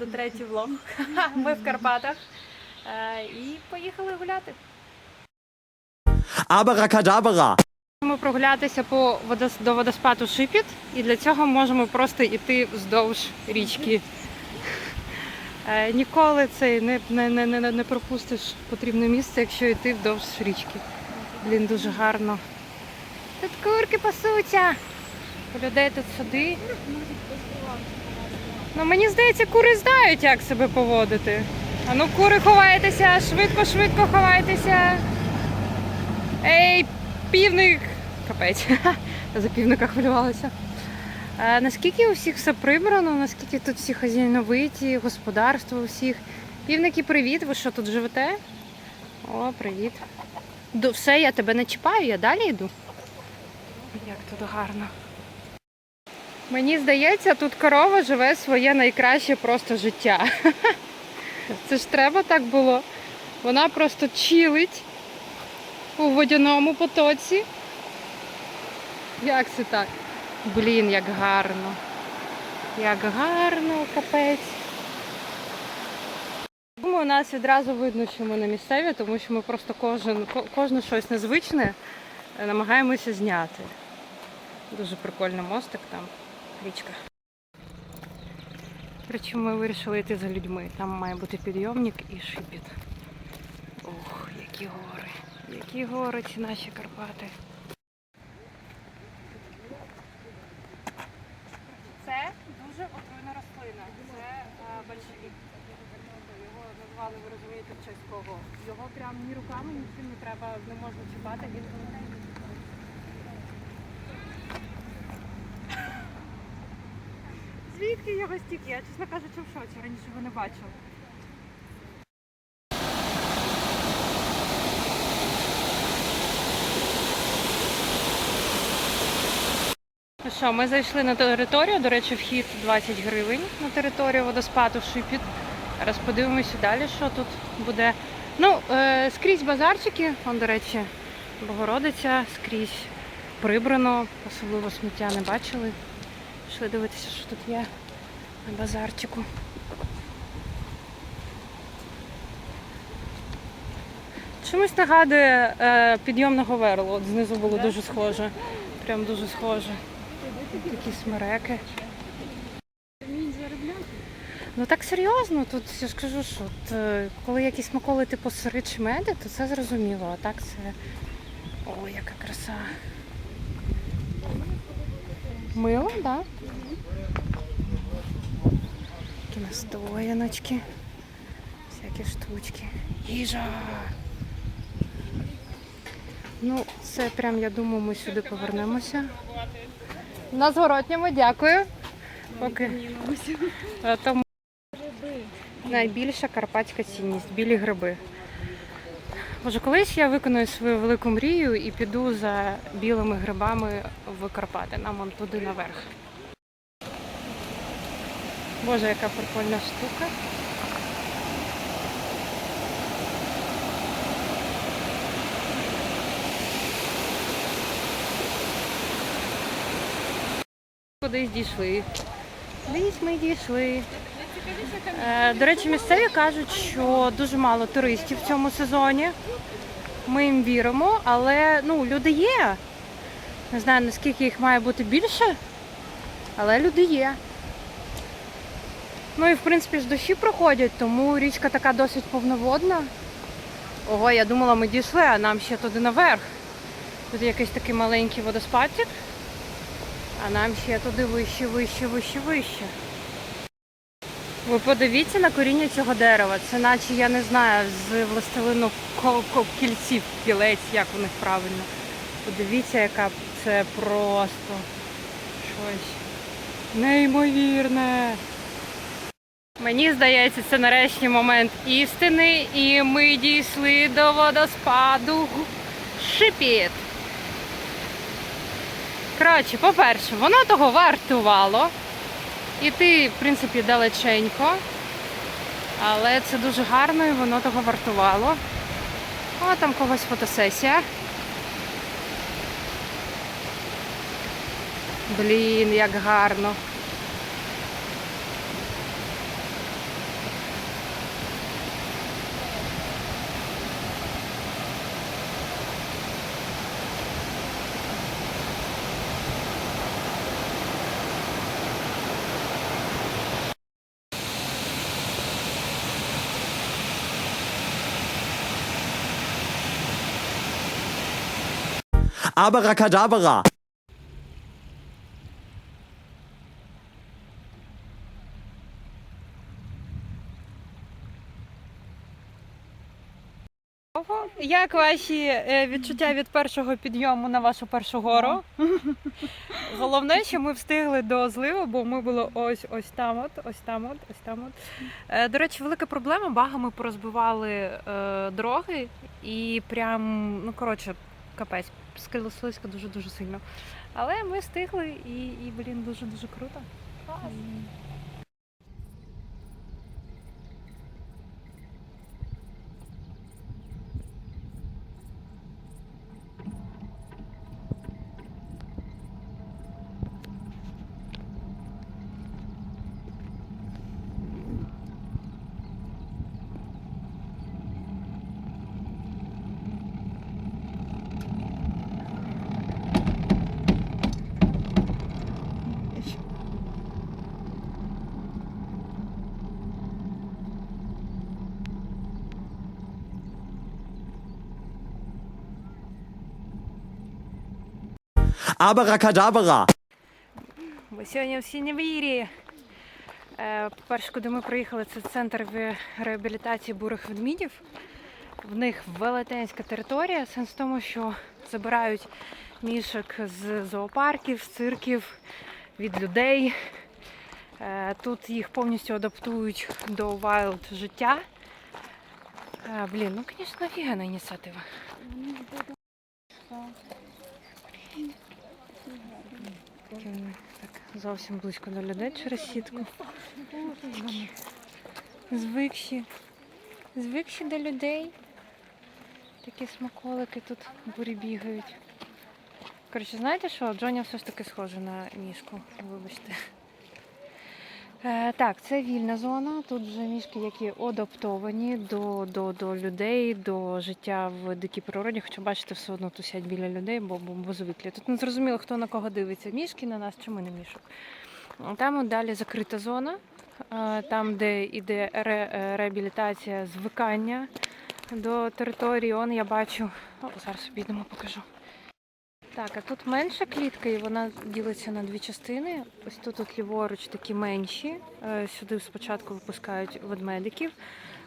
буде третій влог. Ми в Карпатах. Е, І поїхали гуляти. Абракадабра. Ми прогулятися по водос... до водоспаду Шипіт, і для цього можемо просто йти вздовж річки. Е, Ніколи цей не, не, не, не, не пропустиш потрібне місце, якщо йти вздовж річки. Блін, дуже гарно. Тут курки пасуться. У людей тут сади. Ну мені здається, кури знають, як себе поводити. А ну, кури ховайтеся, швидко, швидко ховайтеся. Ей, півник! Капець. За півника хвилювалася. А, наскільки у всіх все прибрано, наскільки тут всі хазяйновиті, господарство у всіх. Півники, привіт! Ви що тут живете? О, привіт. Все, я тебе не чіпаю, я далі йду. Як тут гарно. Мені здається, тут корова живе своє найкраще просто життя. Це ж треба так було. Вона просто чилить у водяному потоці. Як це так? Блін, як гарно. Як гарно, капець. У нас відразу видно, що ми не місцеві, тому що ми просто кожен, кожне щось незвичне намагаємося зняти. Дуже прикольний мостик там, річка. Коротше, ми вирішили йти за людьми. Там має бути підйомник і шипіт. Ох, які гори. Які гори ці наші Карпати. Це дуже отруйна рослина. Це е, большевик. Його назвали, ви розумієте, в честь кого. Його прям ні руками, ні чим не треба, не можна чіпати. Він Звідки його стільки? Я, чесно кажучи, в шоці. Раніше його не бачила. Ну що, ми зайшли на територію. До речі, вхід 20 гривень на територію водоспаду Шипіт. Зараз подивимося далі, що тут буде. Ну, е, скрізь базарчики, он, до речі, Богородиця, скрізь прибрано, особливо сміття не бачили. Пішли дивитися, що тут є на базарчику. Чомусь нагадує е, підйомного верло. От знизу було дуже схоже. Прям дуже схоже. Такі смереки. Ну так серйозно, тут я ж кажу, що от, е, коли якісь смаколи типу сири чи меди, то це зрозуміло, а так це. Ой, яка краса. Мило, так? Да? Такі настояночки. Всякі штучки. Їжа. Ну, це прям, я думаю, ми сюди повернемося. На зворотньому, дякую. Поки. Тому найбільша карпатська цінність білі гриби. Може, колись я виконую свою велику мрію і піду за білими грибами в Карпати, нам вон туди наверх. Боже, яка прикольна штука. Кудись дійшли. Десь ми дійшли. Е, До речі, місцеві кажуть, що дуже мало туристів в цьому сезоні. Ми їм віримо, але ну, люди є. Не знаю, наскільки їх має бути більше, але люди є. Ну і в принципі ж дощі проходять, тому річка така досить повноводна. Ого, я думала, ми дійшли, а нам ще туди наверх. Тут якийсь такий маленький водоспадчик, а нам ще туди вище, вище, вище, вище. Ви подивіться на коріння цього дерева. Це наче, я не знаю, з властелину кільців, кілець, як у них правильно. Подивіться, яка це просто щось неймовірне. Мені здається, це нарешті момент істини, і ми дійшли до водоспаду Шипіт. Коротше, по-перше, воно того вартувало. Іти, в принципі, далеченько. Але це дуже гарно і воно того вартувало. О, там когось фотосесія. Блін, як гарно. Abracadabra. Як ваші е, відчуття від першого підйому на вашу першу гору? Головне, що ми встигли до зливу, бо ми були ось ось там, от, ось там, от, ось там. От. Е, До речі, велика проблема. Багами порозбивали е, дороги і прям, ну коротше, капець, скило слизько дуже дуже сильно. Але ми встигли і, і блін, дуже дуже круто. Abracadabra. Бо сьогодні в Сінявірі. Е, По-перше, куди ми приїхали, це центр реабілітації бурих ведмідів. В них велетенська територія. Сенс в тому, що забирають мішок з зоопарків, з цирків, від людей. Е, Тут їх повністю адаптують до вайлд життя. Е, Блін, ну звісно, офігенна ініціатива. Такі, Так, зовсім близько до людей через сітку. Звикші. Звикші до людей. Такі смаколики тут бурі бігають. Коротше, знаєте що? Джоня все ж таки схожа на мішку. Вибачте. Е, так, це вільна зона. Тут вже мішки, які адаптовані до, до, до людей, до життя в дикій природі. Хоча бачите, все одно тусять біля людей, бо, бо, звиклі. Тут не зрозуміло, хто на кого дивиться. Мішки на нас чи ми на мішок. Там от далі закрита зона, е, там, де йде ре, е, реабілітація звикання до території. Он я бачу. О, зараз обійдемо, покажу. Так, а тут менша клітка, і вона ділиться на дві частини. Ось тут от ліворуч такі менші. Е, Сюди спочатку випускають ведмедиків.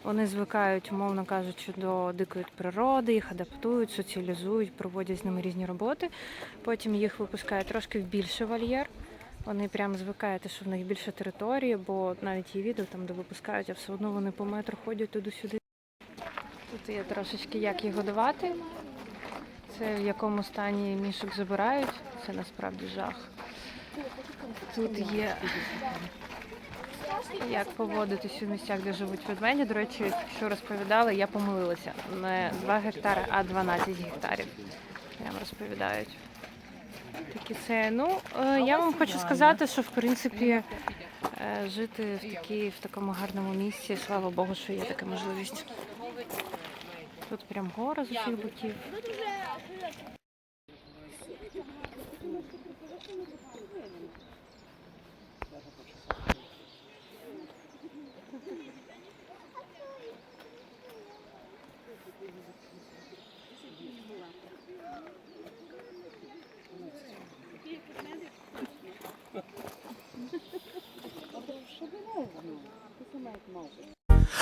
Вони звикають, умовно кажучи, до дикої природи, їх адаптують, соціалізують, проводять з ними різні роботи. Потім їх випускають трошки в більший вольєр. Вони прям звикають, що в них більше території, бо навіть є відео там, де випускають, а все одно вони по метру ходять туди-сюди. Тут є трошечки як їх годувати. Це в якому стані мішок забирають, це насправді жах. Тут є як поводитись у місцях, де живуть ведмеді. До речі, що розповідали, я помилилася. Не 2 гектари, а 12 гектарів. Прямо розповідають. Такі це. Ну, е, я вам хочу сказати, що в принципі е, жити в, такій, в такому гарному місці, слава Богу, що є така можливість. Тут прям гора з усіх боків.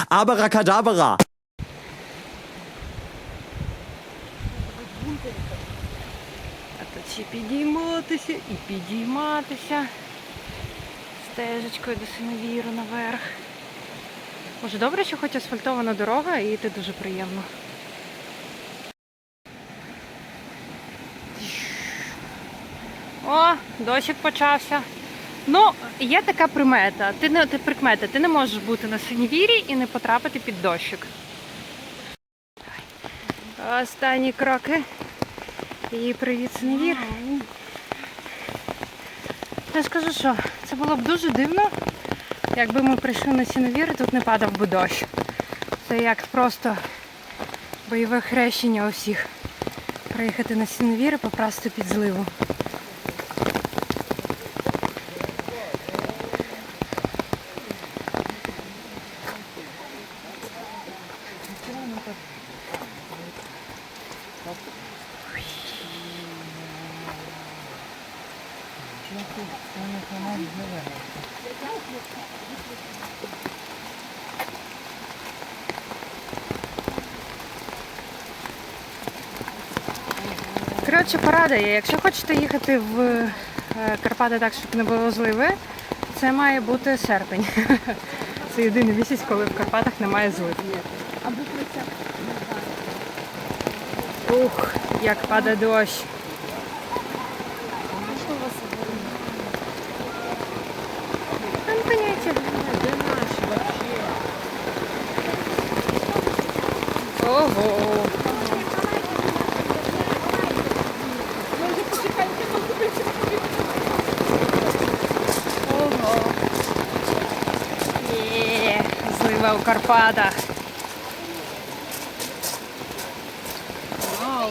Abracadabra. А тут ще підійматися і підійматися стежечкою до синевіру наверх. Може, добре, що хоч асфальтована дорога і йти дуже приємно. О, дощик почався. Ну, є така примета. Ти не ти прикмета, ти не можеш бути на синівірі і не потрапити під дощик. Останні кроки. І привіт, синевір. Я скажу, що це було б дуже дивно, якби ми прийшли на сіновір і тут не падав би дощ. Це як просто бойове хрещення усіх. Приїхати на сіновір і попасти під зливу. Коротше, порада є. Якщо хочете їхати в е, Карпати так, щоб не було зливи, це має бути серпень. Це єдиний місяць, коли в Карпатах немає злив. Або. Ух, як падає дощ. Що у вас Там поняття. Де наші вообще? Ого. Ого. Є, злива у Карпатах. Вау.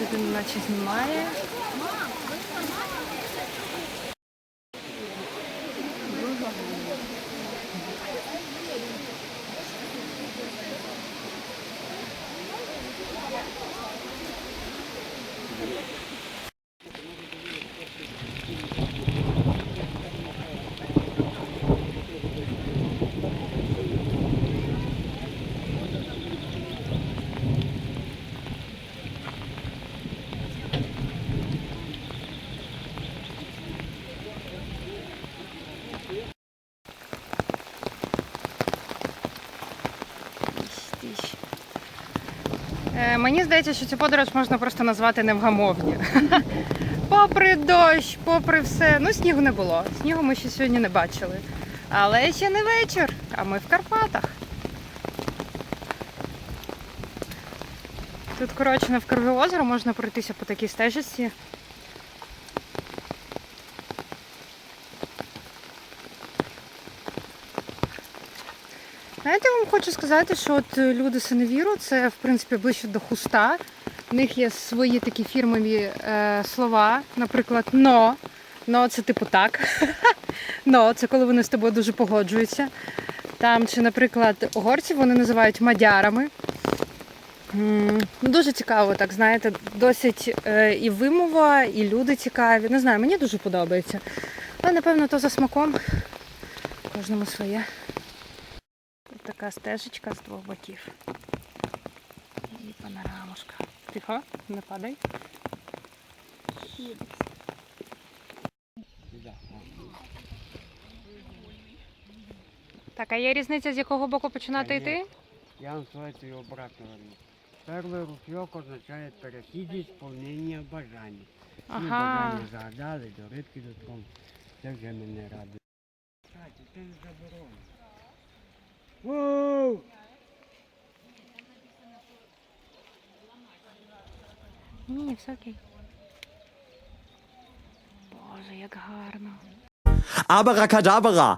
Людина наче знімає. Мені здається, що цю подорож можна просто назвати невгамовні. Попри дощ, попри все. Ну, снігу не було. Снігу ми ще сьогодні не бачили. Але ще не вечір, а ми в Карпатах. Тут, коротше, навкруги озера можна пройтися по такій стежці. Знаєте, я вам хочу сказати, що от е, люди синевіру це в принципі ближче до хуста. В них є свої такі фірмові е, слова, наприклад, но. Но це типу так. но це коли вони з тобою дуже погоджуються. Там, чи, наприклад, угорців вони називають мадярами. Ну, Дуже цікаво, так знаєте, досить е, і вимова, і люди цікаві. Не знаю, мені дуже подобається. Але напевно то за смаком. Кожному своє. Така стежечка з двох боків. І панорамушка. Тихо, не падай. Так, а є різниця, з якого боку починати йти? Я вам свою обратно говорю. Первый ручеек означает перехід исполнения бажання. Всі Ага. бажання загадали, до рибки дотком. Це вже мене радує. Кстати, це не заборонено. Воу! Ні, ні, все окей. Боже, як гарно. Abracadabra.